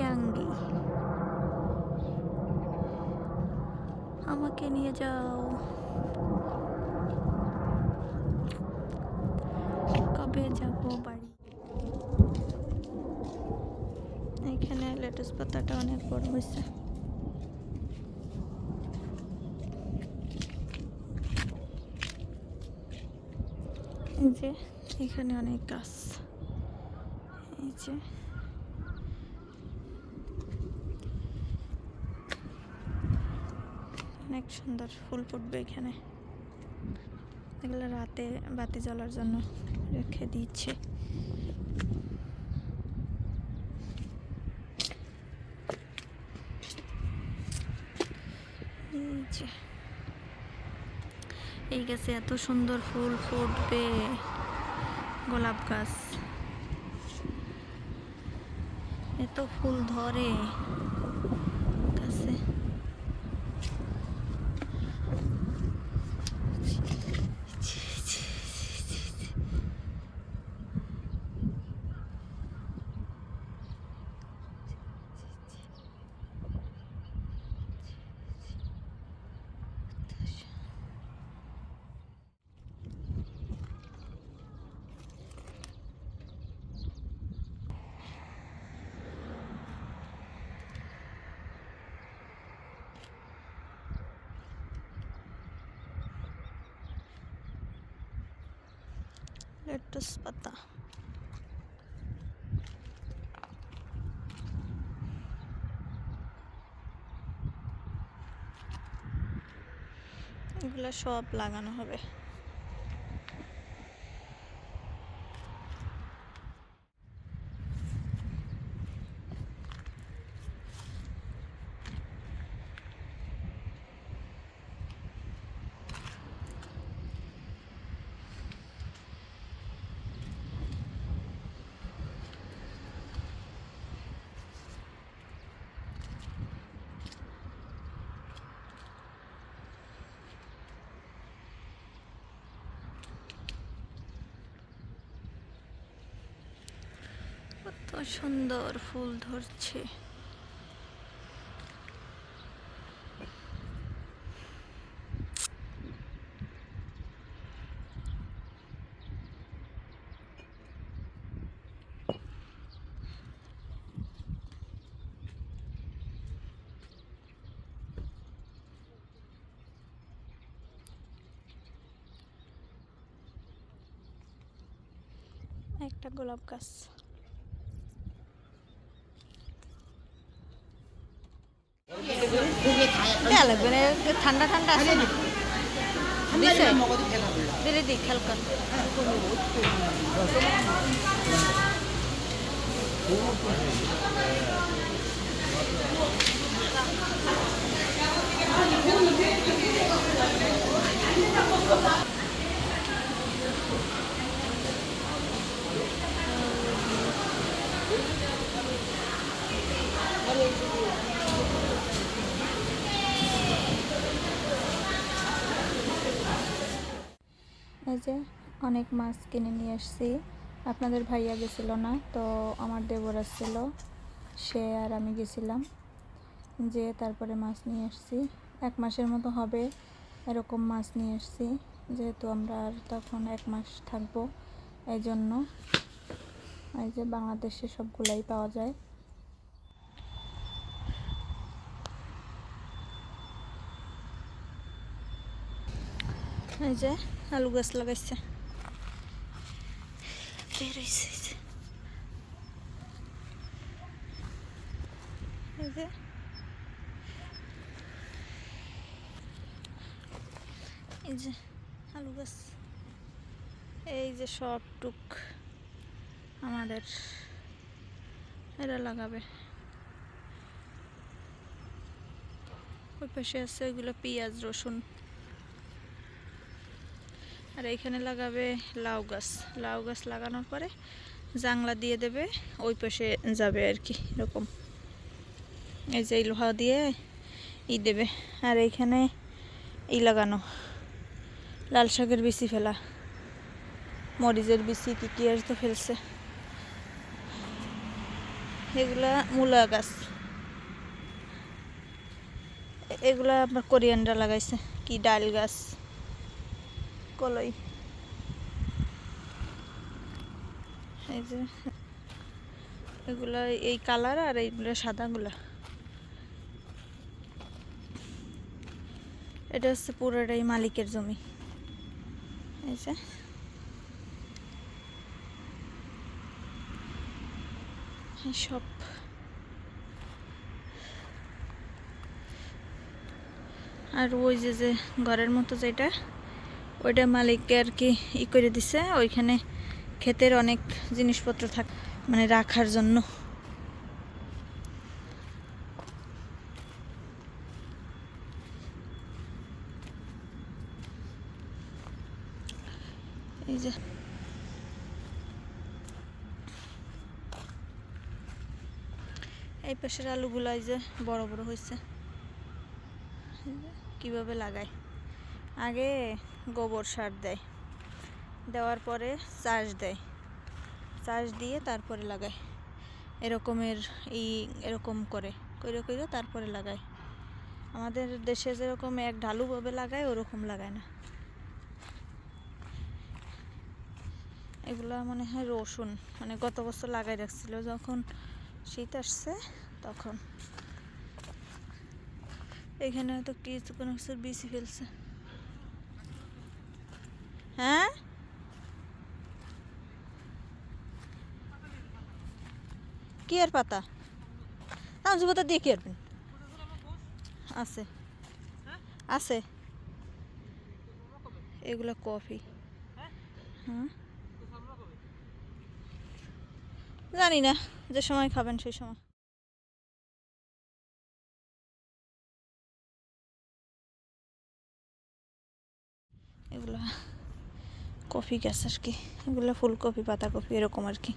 ফিয়াঙ্গি আমাকে নিয়ে যাও। কবে যাব বাড়ি? এখানে লেটুস পাতাটা অনেক বড় হয়েছে। এই যে, এখানে অনেক গাছ। এই যে। অনেক সুন্দর ফুল ফুটবে এখানে। এগুলো রাতে বাতি জ্বলার জন্য রেখে দিচ্ছে এই গাছে এত সুন্দর ফুল ফুটবে। গোলাপ গাছ। এত ফুল ধরে গাছে লেটুস পাতা। এগুলো সব লাগানো হবে। সুন্দর ফুল ধরছে। একটা গোলাপ গাছ। দেয়া লাগবে না একটু ঠান্ডা ঠান্ডা আছে না দিছে দিলে দিই খেয়াল কর এই যে অনেক মাছ কিনে নিয়ে আসছি, আপনাদের ভাইয়া গেছিল না, তো আমার দেবর আসছিল সে আর আমি গেছিলাম, যে তারপরে মাছ নিয়ে আসছি। এক মাসের মতো হবে এরকম মাছ নিয়ে আসছি, যেহেতু আমরা আর তখন এক মাস থাকব এই জন্য এই যে বাংলাদেশে সবগুলাই পাওয়া যায়। এই যে আলু গাছ লাগাইছে। এই যে। এই যে আলু গাছ। এই যে সব টুক আমাদের এরা লাগাবে। ওই পাশে আছে ওইগুলো পেঁয়াজ, রসুন। আর এইখানে লাগাবে লাউ গাছ। লাউ গাছ লাগানোর পরে জাংলা দিয়ে দেবে, ওই পাশে যাবে আর কি, এরকম। এই যে লোহা দিয়ে ই দেবে। আর এইখানে ই লাগানো, লাল শাকের বিচি ফেলা। মরিচের বিচি কি কি আর তো ফেলছে। এগুলা মূলা গাছ। এগুলা আপনার কোরিয়ানরা লাগাইছে, কি ডাল গাছ। কলই। এই যে, এগুলা এই কালার আর এইগুলো সাদাগুলা এটা হচ্ছে পুরোটাই মালিকের জমি। এই যে। সব। আর ওই যে যে ঘরের মতো যেটা ওইটা মালিককে আর কি ই করে দিছে, ওইখানে ক্ষেতের অনেক জিনিসপত্র থাক মানে রাখার জন্য। এই যে। এই পাশের আলুগুলো এই যে বড় বড় হয়েছে কীভাবে লাগায়? আগে গোবর সার দেয়, দেওয়ার পরে চাষ দেয়। চাষ দিয়ে তারপরে লাগায়। এরকমের এই এরকম করে, কইরে কইরে তারপরে লাগায়। আমাদের দেশে যেরকম এক ঢালুভাবে লাগায়, ওরকম লাগায় না। এগুলা মনে হয় রসুন মানে গত বছর লাগাই রাখছিল, যখন শীত আসছে তখন। এখানে হয়তো কিছু, কোনো কিছুর বিচি ফেলছে। হ্যাঁ? কি এর পাতা? তামসি পাতা দিয়ে কি আরবেন আছে। আছে। এগুলো কফি। হ্যাঁ জানি না, যে সময় খাবেন সেই সময়। এগুলো কফি গাছ আর কি। এগুলো ফুলকপি পাতাকপি এরকম আর কি।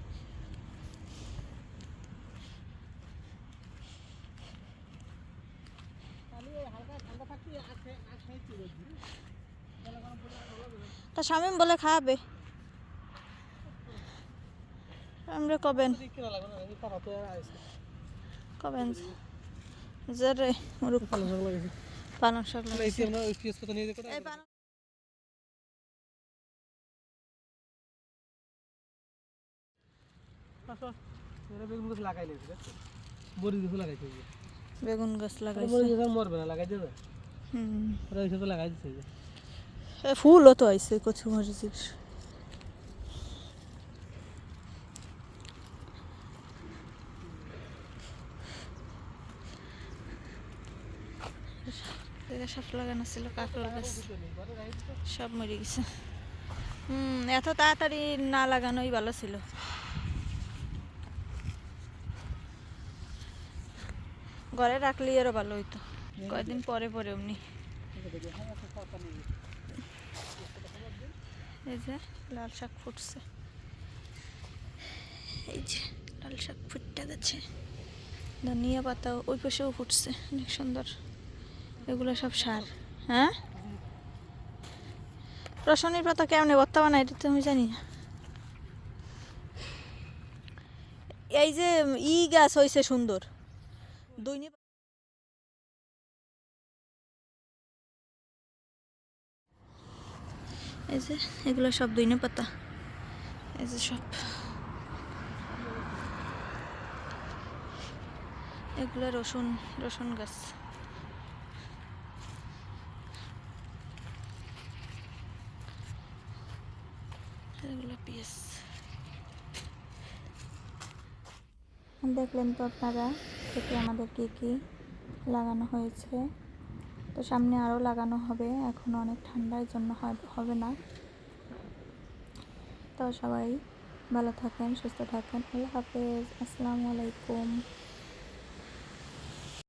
তা শামিম বলে খাওয়াবে। আমরা কবেন? কবেন? যে রে পালং শাক লাগাইছে। এই পালং- বেগুন গাছ লাগাইছে। মরবে না লাগাই দেবে? হুম। ওরা ওইসব লাগাই দিচ্ছে ফুলও তো আইছে কচু মরিচের। সব লাগানো ছিল কাঁকরোল গাছ। সব মরে গেছে। হুম এত তাড়াতাড়ি না লাগানোই ভালো ছিল। ঘরে রাখলেই আরও ভালো হইতো। কয়দিন পরে পরে অমনি। এই যে লাল শাক ফুটছে। এই যে লাল শাক ফুটতে গেছে ধনিয়া পাতা ওই পাশেও ফুটছে। অনেক সুন্দর। এগুলো সব সার। হ্যাঁ? রসনের পাতা কেমনে ভর্তা বানায় এটা তো আমি জানি না। এই যে ই গাছ হয়েছে সুন্দর। দৈনি এই যে এগুলো সব দইনে পাতা। এই যে সব। এগুলো রসুন রসুন গাছ। এগুলো পেঁয়াজ। দেখলেন তো আপনারা? থেকে আমাদের কী কী লাগানো হয়েছে? তো সামনে আরও লাগানো হবে। এখন অনেক ঠান্ডার জন্য হবে না। তো সবাই ভালো থাকেন, সুস্থ থাকেন। আল্লাহ হাফেজ। আসসালামু আলাইকুম।